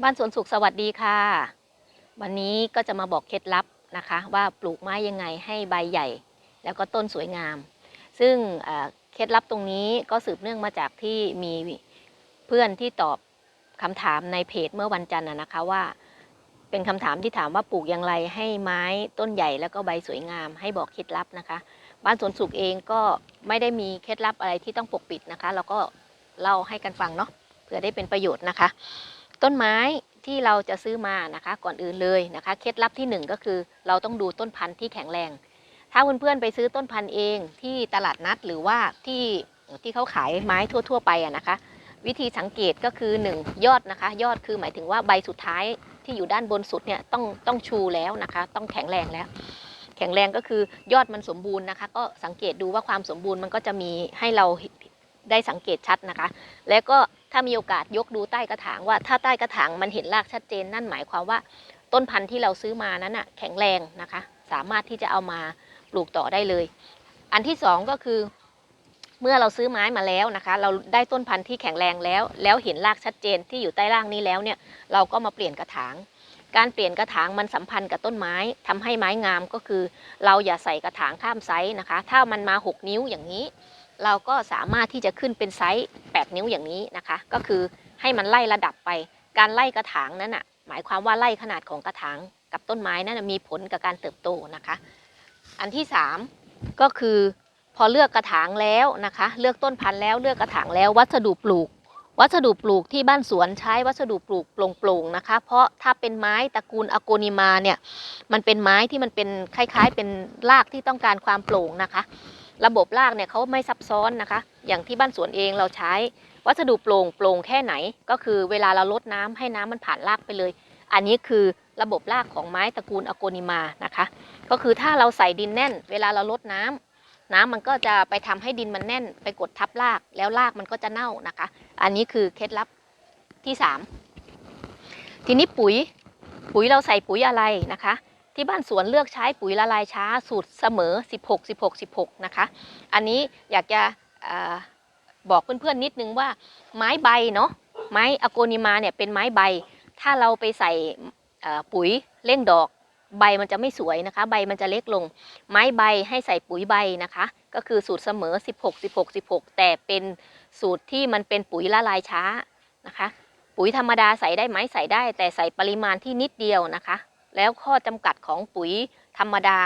บ้านสวนสุขสวัสดีค่ะ วันนี้ก็จะมาบอกเคล็ดลับนะคะ ว่าปลูกไม้ยังไงให้ใบใหญ่ แล้วก็ต้นสวยงาม ซึ่งเคล็ดลับตรงนี้ก็สืบเนื่องมาจากที่มีเพื่อนที่ตอบคำถามในเพจเมื่อวันจันทร์นะคะว่าเป็นคำถามที่ถามว่าปลูกอย่างไรให้ไม้ต้นใหญ่แล้วก็ใบสวยงาม ให้บอกเคล็ดลับนะคะ บ้านสวนสุขเองก็ไม่ได้มีเคล็ดลับอะไรที่ต้องปกปิดนะคะ เราก็เล่าให้กันฟังเนาะเพื่อได้เป็นประโยชน์นะคะ ต้นไม้ที่เราจะซื้อมานะคะก่อนอื่นเลยนะคะเคล็ดลับที่หนึ่งก็คือ เราต้องดูต้นพันธุ์ที่แข็งแรง ถ้าเพื่อนๆไปซื้อต้นพันธุ์เองที่ตลาดนัดหรือว่าที่ที่เขาขายไม้ทั่ว ๆ ไปอะนะคะ วิธีสังเกตก็คือ 1 ยอดนะคะ ยอดคือหมายถึงว่าใบสุดท้ายที่อยู่ด้านบนสุดเนี่ยต้องต้องชูแล้วนะคะ ต้องแข็งแรงแล้ว แข็งแรงก็คือยอดมันสมบูรณ์นะคะ ก็สังเกตดูว่าความสมบูรณ์มันก็จะมีให้เราได้สังเกตชัดนะคะ แล้วก็ ถ้ามีโอกาสยกดูใต้กระถางว่า ถ้าใต้กระถางมันเห็นรากชัดเจน นั่นหมายความว่าต้นพันธุ์ที่เราซื้อมานั้นน่ะแข็งแรงนะคะ สามารถที่จะเอามาปลูกต่อได้เลย อันที่สองก็คือ เมื่อเราซื้อไม้มาแล้วนะคะ เราได้ต้นพันธุ์ที่แข็งแรงแล้ว แล้วเห็นรากชัดเจนที่อยู่ใต้รากนี้แล้วเนี่ยเราก็มาเปลี่ยนกระถางการเปลี่ยนกระถางมันสัมพันธ์กับต้นไม้ทำให้ไม้งามก็คือ เราอย่าใส่กระถางข้ามไซส์นะคะ ถ้ามันมา 6 นิ้วอย่างนี้ เราก็สามารถที่จะขึ้นเป็นไซส์ 8 นิ้วอย่างนี้นะคะ ก็คือให้มันไล่ระดับไป การไล่กระถางนั้นน่ะหมายความว่าไล่ขนาดของกระถางกับต้นไม้นั้นมีผลกับการเติบโตนะคะ อันที่ 3 ก็คือพอเลือกกระถางแล้วนะคะ เลือกต้นพันธุ์แล้วเลือกกระถางแล้ววัสดุปลูก วัสดุปลูกที่บ้านสวนใช้วัสดุปลูกโปร่งๆนะคะ เพราะถ้าเป็นไม้ตระกูลอโกนิมาเนี่ยมันเป็นไม้ที่มันเป็นคล้ายๆ เป็นรากที่ต้องการความโปร่งนะคะ ระบบรากเนี่ยเขาไม่ซับซ้อนนะคะ อย่างที่บ้านสวนเองเราใช้ วัสดุโปร่งโปร่งแค่ไหน ก็คือเวลาเราลดน้ำให้น้ำมันผ่านรากไปเลย อันนี้คือระบบรากของไม้ตระกูลอโกนิมานะคะ ก็คือถ้าเราใส่ดินแน่น เวลาเราลดน้ำน้ำมันก็จะไปทำให้ดินมันแน่น ไปกดทับรากแล้วรากมันก็จะเน่านะคะ อันนี้คือเคล็ดลับที่ 3 ทีนี้ปุ๋ยปุ๋ยเราใส่ปุ๋ยอะไรนะคะ ที่บ้านสวนเลือกใช้ปุ๋ยละลายช้าสูตรเสมอ 16 16 16 นะคะ อันนี้อยากจะอบอกเพื่อนๆนิดนึงว่าไม้ใบเนาะไม้อโกนิมาเนี่ยเป็นไม้ใบ ถ้าเราไปใส่ปุ๋ยเร่งดอกใบมันจะไม่สวยนะคะ ใบมันจะเล็กลง ไม้ใบให้ใส่ปุ๋ยใบนะคะ ก็คือสูตรเสมอ 16 16 16 แต่เป็นสูตรที่มันเป็นปุ๋ยละลายช้านะคะ ปุ๋ยธรรมดาใส่ได้ไหมใส่ได้ แต่ใส่ปริมาณที่นิดเดียวนะคะ แล้วข้อจำกัดของปุ๋ยธรรมดา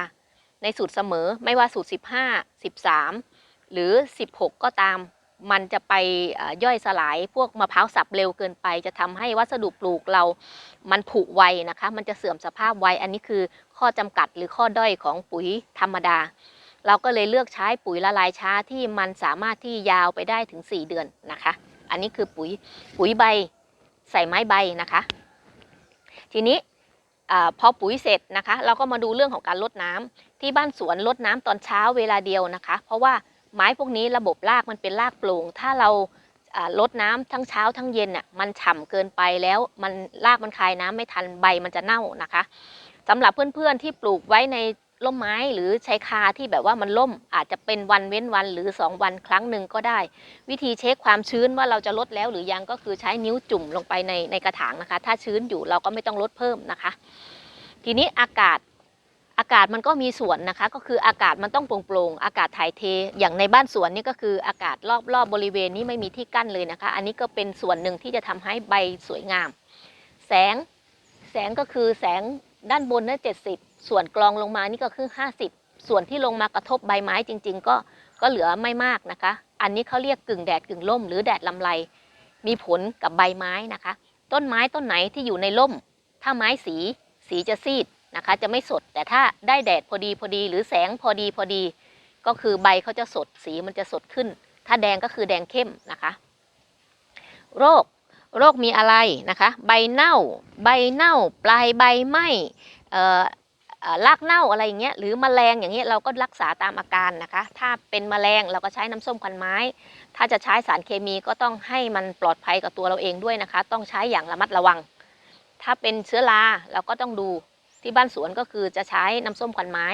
ในสูตรเสมอไม่ว่าสูตร 15 13 หรือ 16 ก็ตาม มันจะไปย่อยสลายพวกมะพร้าวสับเร็วเกินไป จะทำให้วัสดุปลูกเรามันผุไวนะคะ มันจะเสื่อมสภาพไว อันนี้คือข้อจำกัดหรือข้อด้อยของปุ๋ยธรรมดา เราก็เลยเลือกใช้ปุ๋ยละลายช้าที่มันสามารถที่ยาวไปได้ถึง 4 เดือนนะคะ อันนี้คือปุ๋ยปุ๋ยใบใส่ไม้ใบนะคะ ทีนี้ อพอปุ๋ยเสร็จนะคะ เราก็มาดูเรื่องของการลดน้ำที่บ้านสวนลดน้ำตอนเช้าเวลาเดียวนะคะ เพราะว่าไม้พวกนี้ระบบรากมันเป็นรากโปร่งถ้าเราลดน้ำทั้งเช้าทั้งเย็นน่ะมันฉ่ำเกินไปแล้วมันรากมันคายน้ำไม่ทันใบมันจะเน่านะคะสำหรับเพื่อนๆที่ปลูกไว้ใน ร่มไม้หรือชายคาที่แบบว่ามันล่มอาจจะเป็นวันเว้นวันหรือ 2 วันครั้งหนึ่งก็ได้ วิธีเช็คความชื้นว่าเราจะลดแล้วหรือยังก็คือใช้นิ้วจุ่มลงไปในในกระถางนะคะ ถ้าชื้นอยู่เราก็ไม่ต้องลดเพิ่มนะคะ ทีนี้อากาศอากาศมันก็มีส่วนนะคะ ก็คืออากาศมันต้องโปร่งๆอากาศถ่ายเท อย่างในบ้านสวนนี่ก็คืออากาศรอบๆบบริเวณนี้ไม่มีที่กั้นเลยนะคะ อันนี้ก็เป็นส่วนหนึ่งที่จะทำให้ใบสวยงาม แสงแสงก็คือแสงด้านบนนั้นเจ็ดสิบ ส่วนกรองลงมานี่ก็คือ 50 ส่วนที่ลงมากระทบใบไม้จริง ๆ ก็ก็เหลือไม่มากนะคะ อันนี้เขาเรียกกึ่งแดดกึ่งร่ม หรือแดดลำไร มีผลกับใบไม้นะคะ ต้นไม้ต้นไหนที่อยู่ในร่ม ถ้าไม้สีสีจะซีดนะคะ จะไม่สด แต่ถ้าได้แดดพอดีพอดี หรือแสงพอดีพอดี ก็คือใบเขาจะสดสีมันจะสดขึ้น ถ้าแดงก็คือแดงเข้มนะคะ โรคโรคมีอะไรนะคะ ใบเน่า ใบเน่า ปลายใบไหม้เอ่อเอ่อ รากเน่าอะไรอย่างเงี้ยหรือแมลงอย่างเงี้ยเราก็รักษาตามอาการนะคะ ถ้าเป็นแมลงเราก็ใช้น้ำส้มควันไม้ ถ้าจะใช้สารเคมีก็ต้องให้มันปลอดภัยกับตัวเราเองด้วยนะคะ ต้องใช้อย่างระมัดระวัง ถ้าเป็นเชื้อราเราก็ต้องดูที่บ้านสวนก็คือจะใช้น้ำส้มควันไม้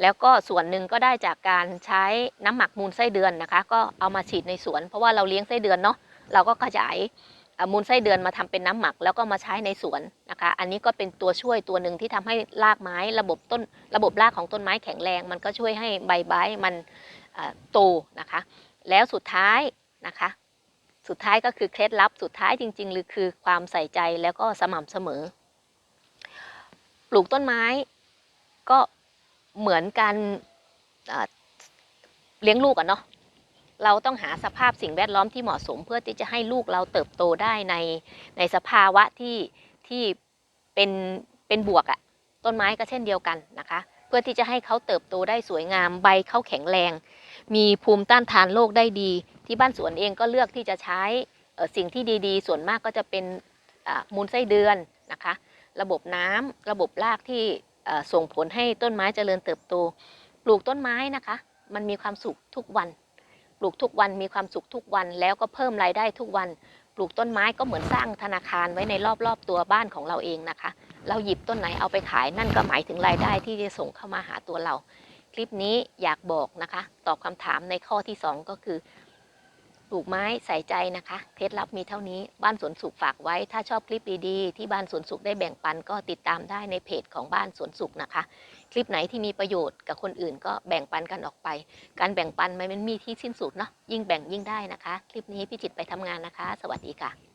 แล้วก็ส่วนหนึ่งก็ได้จากการใช้น้ำหมักมูลไส้เดือนนะคะ ก็เอามาฉีดในสวน เพราะว่าเราเลี้ยงไส้เดือนเนาะเราก็ขยาย มูลไส้เดือนมาทำเป็นน้ำหมักแล้วก็มาใช้ในสวนนะคะ อันนี้ก็เป็นตัวช่วยตัวหนึ่งที่ทำให้รากไม้ระบบต้นระบบรากของต้นไม้แข็งแรง มันก็ช่วยให้ใบไม้มันโตนะคะ แล้วสุดท้ายนะคะ สุดท้ายก็คือเคล็ดลับสุดท้ายจริงๆหรือคือความใส่ใจแล้วก็สม่ำเสมอ ปลูกต้นไม้ก็เหมือนการเลี้ยงลูกอะเนาะ เราต้องหาสภาพสิ่งแวดล้อมที่เหมาะสม เพื่อที่จะให้ลูกเราเติบโตได้ในในสภาวะที่ที่เป็นเป็นบวกอะต้นไม้ก็เช่นเดียวกันนะคะ เพื่อที่จะให้เขาเติบโตได้สวยงามใบเขาแข็งแรง มีภูมิต้านทานโรคได้ดี ที่บ้านสวนเองก็เลือกที่จะใช้สิ่งที่ดีๆ ส่วนมากก็จะเป็นมูลไส้เดือนนะคะ ระบบน้ำระบบรากที่ส่งผลให้ต้นไม้เจริญเติบโต ปลูกต้นไม้นะคะ มันมีความสุขทุกวัน ปลูกทุกวันมีความสุขทุกวันแล้วก็เพิ่มรายได้ทุกวัน ปลูกต้นไม้ก็เหมือนสร้างธนาคารไว้ในรอบๆตัวบ้านของเราเองนะคะ เราหยิบต้นไหนเอาไปขายนั่นก็หมายถึงรายได้ที่จะส่งเข้ามาหาตัวเรา คลิปนี้อยากบอกนะคะ ตอบคำถามในข้อที่ 2 ก็คือ ปลูกไม้ใส่ใจนะคะ เคล็ดลับมีเท่านี้บ้านสวนสุขฝากไว้ ถ้าชอบคลิปดีๆที่บ้านสวนสุขได้แบ่งปันก็ติดตามได้ในเพจของบ้านสวนสุขนะคะ คลิปไหนที่มีประโยชน์กับคนอื่นก็แบ่งปันกันออกไป การแบ่งปันมันมีที่สิ้นสุดเนาะยิ่งแบ่งยิ่งได้นะคะ คลิปนี้พี่จิตไปทำงานนะคะ สวัสดีค่ะ